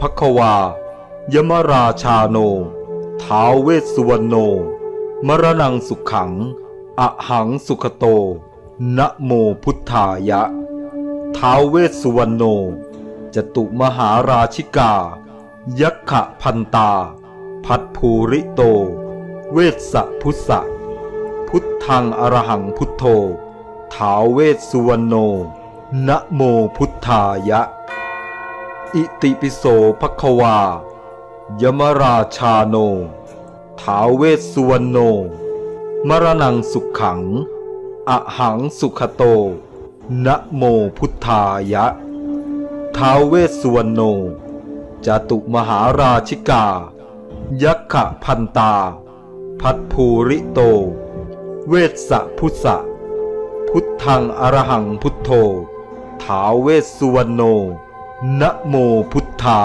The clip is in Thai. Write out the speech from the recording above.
ภควา ยมราชาโน ท้าวเวสสุวรรณโน มรณังสุขขัง อหังสุขโต นะโมพุทธายะ ท้าวเวสสุวรรณโน จตุมหาราชิกา ยักขะพันตา พัดภูริโต เวสสะพุทธะพุทธังอรหังพุทโธ ท้าวเวสสุวรรณโน นะโมพุทธายะ อิติปิโสภควา ยมราชาโนท้าวเวสสุวรรณโน มรณังสุขขัง อหังสุขโต นะโมพุทธายะ ท้าวเวสสุวรรณโน จตุมหาราชิกา ยักขะพันตา พัดภูริโต เวสสะพุทธะพุทธังอรหังพุทโธท้าวเวสสุวรรณโน นะโมพุทธา